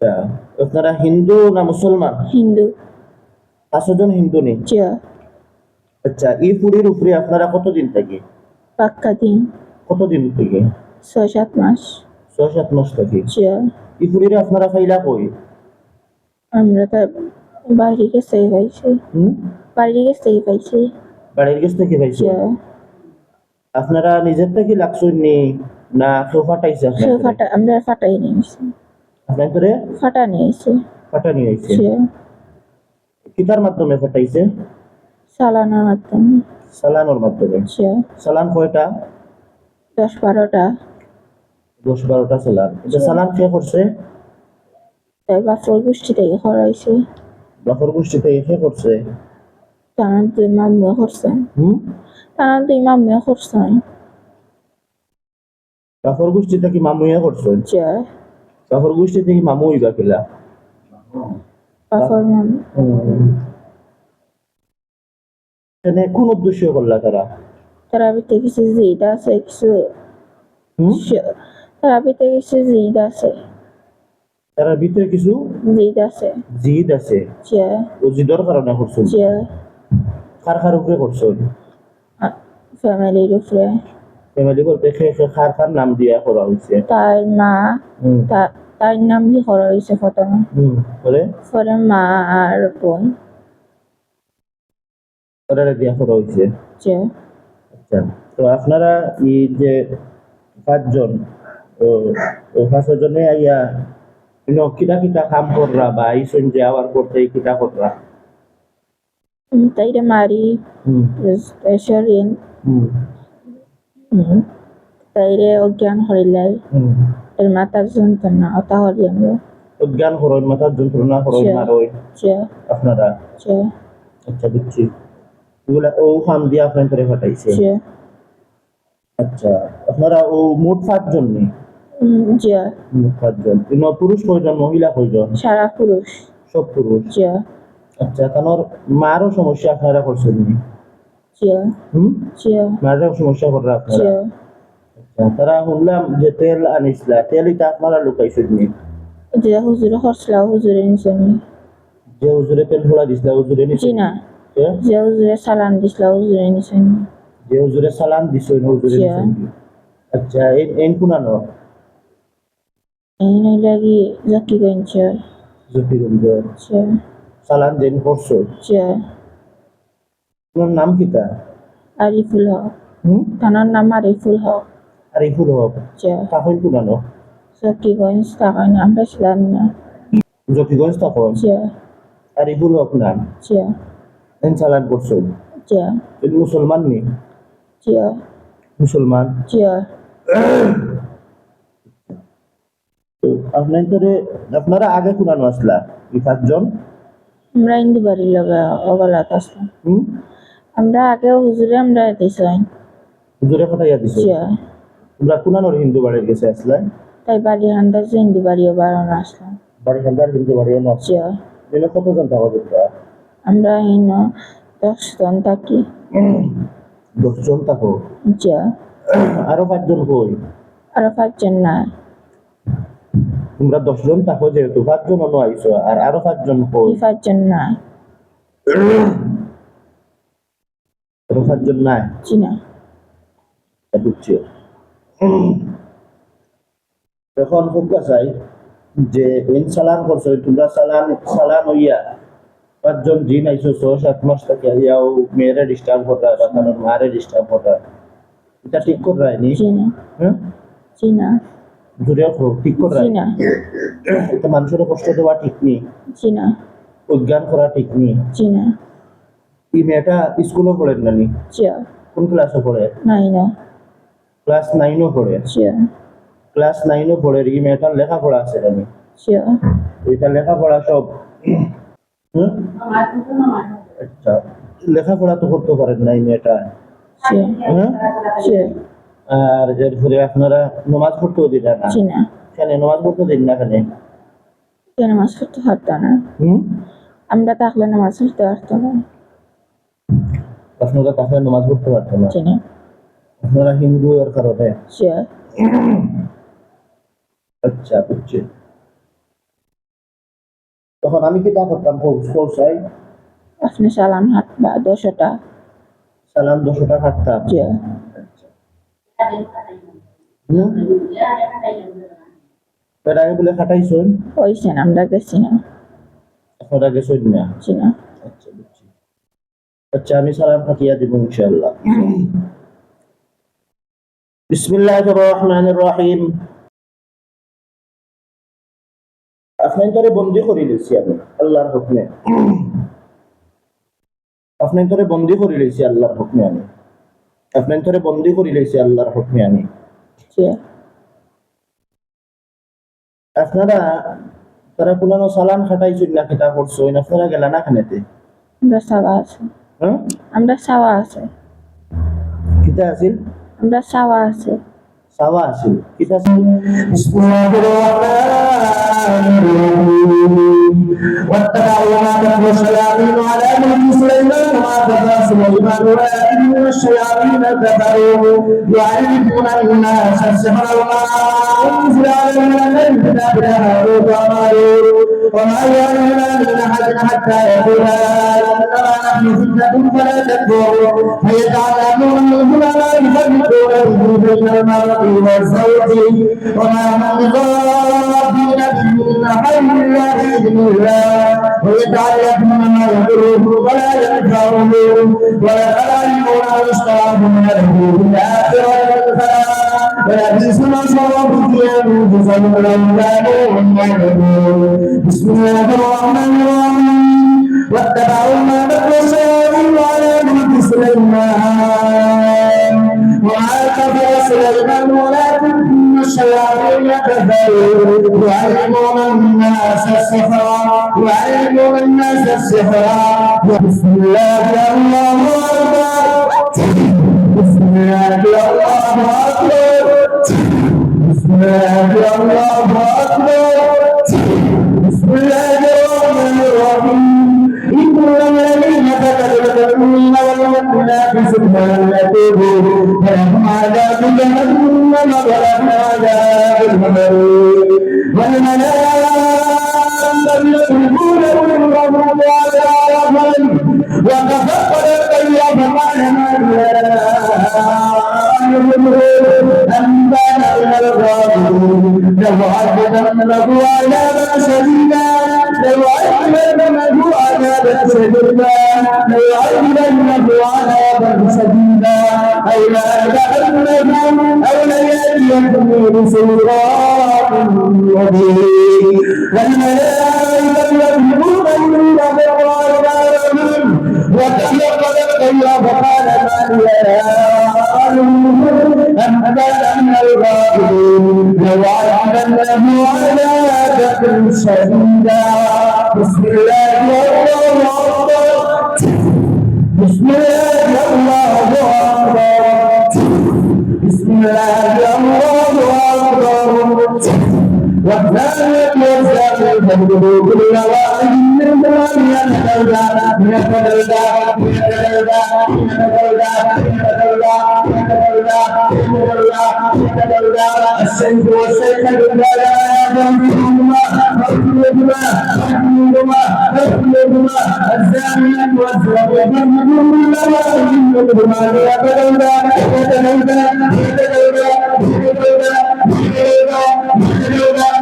আচ্ছা আপনারা হিন্দু না মুসলমান? হিন্দু। পাঁচজন হিন্দু নেই? আচ্ছা এই পুরীর উপরে আপনারা কতদিন থাকি? পাক্কা দিন। কতদিন থেকে? ছয় সাত মাস। ছয় সাত মাস থাকি? এই পুরীরে আপনারা খাইলা কই? আমরা তার বাড়ি গেছে পাইছি। হুম? বাড়ি গেছে পাইছি। বাড়ির কাছ থেকে পাইছো? আপনারা নিজের থেকে লাগছেন নি না কেউ ফাটাইছে আমরা ফাটাই নিয়েছি। আপনার করে ফাটা নিয়েছি ফাটা নিয়ে আইছে। কিতার মাধ্যমে ফাটাইছে? চালানোর মাধ্যমে। সালানোর মাধ্যমে। সালান কয়টা? দশ বারোটা। দশ বারোটা সালান এটা সালান কে করছে? বাপর গোষ্ঠী থেকে খরাইছে বাপর গোষ্ঠী থেকে কে করছে? টানা দুই মাম্মিও করছেন হুম? টানা দুই মাম্মিও করছেন বাপর গোষ্ঠী থেকে মামুইয়া করছে? বাপর গোষ্ঠী থেকে মামু হইবা কিলা এখানে কোন উদ্দেশ্য করলা তারা? তারা কিছু জিদ আছে কিছু হুম? স- তারা ভিতরে কিছু জিদ আছে। তার ভিতরে কিছু জিদ আছে। জিদ আছে? ও জিদর কারণে করছেন জিয়া খার খার উপরে করছেন ফ্যামিলির উপরে। ফ্যামিলি বলতে খার খার নাম দিয়া করা হয়েছে। তার মা তার নাম দিয়ে করা হয়েছে প্রথমে। হুম করে পরে মা আর বোন। ওরা দিয়া করা হয়েছে। আচ্ছা তো আপনারা এই যে পাঁচজন পাঁচজনে আইয়া কিটা কিটা কাম কররা বা আইসন যে আবার করতে কিটা কররা? তাইরে মারি হুম। তাইরে অজ্ঞান হরিলাই এর মাতার যন্ত্রণা অতা হরি আমরা। অজ্ঞান করইন মাথার যন্ত্রণা আচ্ছা। মারইন যে আপনারা? আচ্ছা বুঝছি। এগুলা ও ফার্ম দিয়ে আপনার করে ফাটাইছে? আচ্ছা আপনারা ও মোট নেই মোট পাঁচজন ইনো পুরুষ কয়জন মহিলা কয়জন? সারা পুরুষ। সব পুরুষ? আচ্ছা কারণ মারও সমস্যা আপনারা করছেন নি? যে হুম সমস্যা আপনারা আচ্ছা তারা যে তেল আনিসলা তেল ইটা আপনারা লুকাইছেন যে হুজুরে খরচলা হুজুরে নিছে আমি যে হুজুরে তেল ফোলা দিছিলা হুজুরে জি নিছে না কে? যে হুজুরে সালান দিছিল হুজুরে নিছে যে হুজুরে সালাম দিছো হুজুরে জি। আচ্ছা এন এন কুনানো এই নই লাগি জাকি গঞ্জ জটিগঞ্জ যে সালাম দেন করছ যে তোমার নাম কিতা আরিফুল হক হুম তানার নাম আরিফুল হক আর এই ফুল হোক যে তখন কুনানো জাকিগঞ্জ তখন আমরা ছিলাম না জকিগঞ্জ তখন যে আর এই ফুল হোক নাম যে এন সালান করছ যে এন মুসলমান নি যে মুসলমান যে তো আপনার ধরে আপনারা আগে কুনানো আসলা এই পাঁচজন আমরা হিন্দু বাড়ির লগে অগলাত আসলাম হুম আমরা আগে হুজুরে আমরা দিছিলাম হুজুরে ফাটাইয়া দিছো? যে তোমরা কুনানোর হিন্দু বাড়ির গেছে আসলা? তাই বাড়ি হান্দার যে হিন্দু বাড়িও বাড়ানো আসলাম বাড়ি খান্দার হিন্দু বাড়ি এনে যে দিনে কতজন থাকা তোমরা? আমরা হিন দশ জন থাকি। দশজন থাকো? যে আরও পাঁচজন কই? আরও পাঁচজন না। তোমরা দশজন থাকো যেহেতু পাঁচজন অন্য আইসো আর আরও পাঁচজন কই? পাঁচজন না। আরও পাঁচজন নাই জি না। বুঝছি এখন হুকা চাই যে সালান করছ তোমরা সালান সালান হইয়া পাঁচজন আইসো ছ সাত মাস থেকে মেয়েরা ডিস্টার্ব করা বা তার মারে ডিস্টার্ব করা এটা ঠিক করে রায়নি জি না। হ্যাঁ জি না। দূরে ঠিক করে জি রায় না। এটা মানুষের কষ্ট দেওয়া ঠিক নেই জি না। অজ্ঞান করা ঠিক নেই জি না। এই মেয়েটা স্কুলও পড়েন নানি কোন ক্লাসে পড়ে? ক্লাস নাইনও পড়ে? ক্লাস নাইনও পড়ে এই মেয়েটার লেখাপড়া আছে নানি ওইটা লেখাপড়া সব আচ্ছা লেখাপড়া তো করতে পারেন না এই মেয়েটা। আর এরপরে আপনারা নমাজ পড়তেও দিলেন না? কেন নমাজ পড়তে দিন না কেন? কেন নামাজ পড়তে পারতো না? হুম? আমরা থাকলে নামাজ পড়তে পারতো না। আপনারা তাহলে নমাজ পড়তে পারতেন না। না। আপনারা হিন্দু এর কারণে। জি আচ্ছা বুঝছি। তখন আমি কিতা করতাম? পৌঁছাই আপনি সালাম হাঁটবা দশটা। সালাম দশটা হাঁটতাম। এর আগে বলে খাটাইছুন হয়েছেন আমরা গেছি না। আগে শুন না। আচ্ছা আচ্ছা আমি সালাম ফাটিয়া দিব ইনশাআল্লাহ। বিসমিল্লাহির রহমানির রহিম আপনার বন্দি করে দিয়েছি আমি, আল্লাহর হুকমে। আপনার তোরে বন্দি করে আল্লাহর হুকমে আমি। বন্দি করে আল্লাহর হুকমে আমি। আপনারা, তারা পুরানো সালাম খাটাইছেন না কিতা করছেন আপনারা গেলা না খানেতে? আমরা সাওয়া আছে কিতা আছিল আমরা সাওয়া আছে সাওয়া আছিল কিতা আছিল واتبعوا ما تتلو الشياطين على ملك سليمان وما كفر سليمان ولكن الشياطين كفروا يعلمون الناس السحر وما انزل على الكتاب هاروت وماروت وما يعلمون من احد حتى يقولا انما نحن فتنه فلا تكفر فيتعلمون منهما ما يفرقون به بين المرء والزوج وما هم بغافلين من حي الله باذن الله ويتعلمون ما يضرهم ولا ينفعهم ويتعلمون ما يشترون له في الاخره ولبئس ما شروا به انفسهم لو كانوا يعلمون بسم الله الرحمن الرحيم واتبعوا ما تتلو الشياطين على ملك سليمان. وما كفر سليمان ولكن الشياطين كفروا يعلمون الناس السحر يعلمون الناس السحر بسم الله الله أكبر. بسم الله الله أكبر. بسم الله الله أكبر. بسم الله الرحمن الرحيم. ولتكن ولتكن في سبحان يتوب فلهم عذاب جهنم ولهم عذاب الحميم والملائكة يدخلون من ربهم على رحمهم وتفقد الطيب قال ما أنبانا من الغابرين لو عذبنه عذابا شديدا لو يعلمه عذابا شديدا ليعذبنه أو لأذعنه أو ليأتيني بسلطان مبين والملائكة يضربون النور شديدا بسم الله الله أكبر بسم الله الله أكبر بسم الله الله أكبر والثانية والثالثة فاجتنبوا كل واحد منهما من الفلدى من الفلدى من الفلدى من الفلدى من الفلدى من الفلدى من الفلدى الشيخ والشيخة لا يعلمهما مكتوبهما مكتوبهما مكتوبهما الزانية والزانية فاجتنبوا كل واحد منهما من الفلدى يتلوذى يتلوذى يتلوذى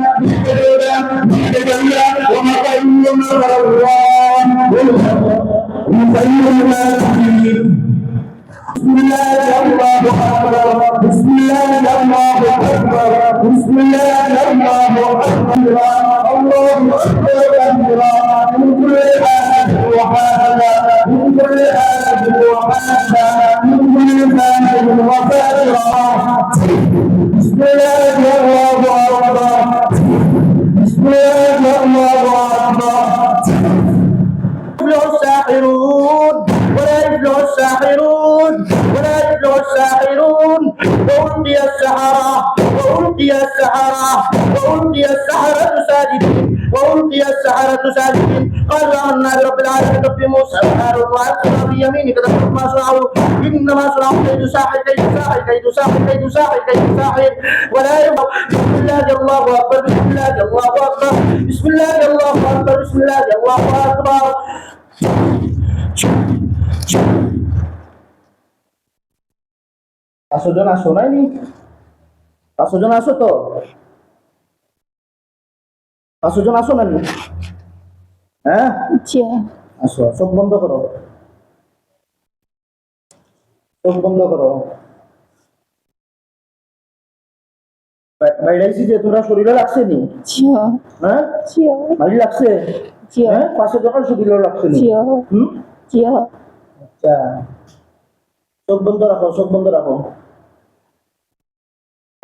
بسم بسم الله الله وألقي السحرة وألقي السحرة وألقي السحرة ساجدين وألقي السحرة ساجدين قالوا آمنا برب العالمين رب موسى وهارون وألقنا بيمينك تكتب ما صنعوا إنما صنعوا كيد ساحر كيد ساحر كيد ساحر كيد ساحر كيد ساحر ولا يفلح بسم الله الله أكبر بسم الله الله أكبر بسم الله الله أكبر বিসমিল্লাহ আল্লাহু আকবার পাঁচশো জন আসো নাইনি পাঁচশো জন আসো তো পাঁচশো জন আসো নানি হ্যাঁ? আসো চোখ বন্ধ করো। চোখ বন্ধ করো। বা- যে তোমরা শরীরে লাগছে নি? হ্যাঁ? ভারী লাগছে? হ্যাঁ? পাঁচশো শরীরে লাগছে নি? হুম? আচ্ছা। চোখ বন্ধ রাখো চোখ বন্ধ রাখো।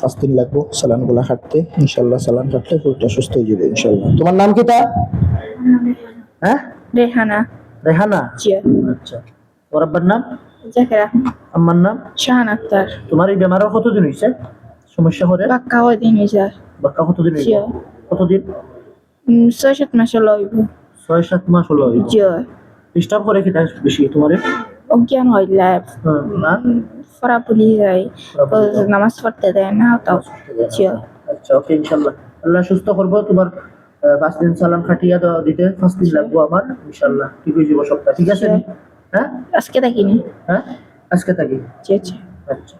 পাঁচ দিন লাগবো চালানগুলা কাটতে ইনশাল্লাহ চালান কাটলে পুরোটা সুস্থ হয়ে যাবে ইনশাল্লাহ তোমার নাম কি তা? হ্যাঁ? রেহানা। রেহানা? আচ্ছা। তোমার আব্বার নাম? জাকেরা আম্মার নাম? শাহান আক্তার। তোমার এই বেমারের কতদিন হয়েছে সমস্যা করে বাক্কা হয় দিন হয়েছে বাক্কা কতদিন হয়েছে কতদিন? ছয় সাত মাস লইব ছয় সাত মাস হলো জি। ডিস্টার্ব করে কিটা বেশি তোমার? অজ্ঞান হইলে না? পুলি যায় ও নামাজ পড়তে দেয় না তাও আচ্ছা ওকে ইনশাল্লাহ। আল্লাহ সুস্থ করব তোমার পাঁচ দিন সালাম খাটিয়া দিতে পাঁচ দিন লাগবো আমার ইনশাল্লাহ। ঠিক হয়ে যাব সপ্তাহ ঠিক আছে হ্যাঁ? আজকে দেখিনি হ্যাঁ? আজকে থাকি? জি আচ্ছা।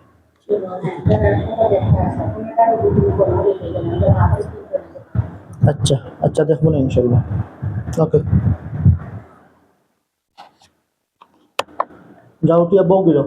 আচ্ছা আচ্ছা দেখব না ইনশাল্লাহ। ওকে। যাও তুই বউ গেল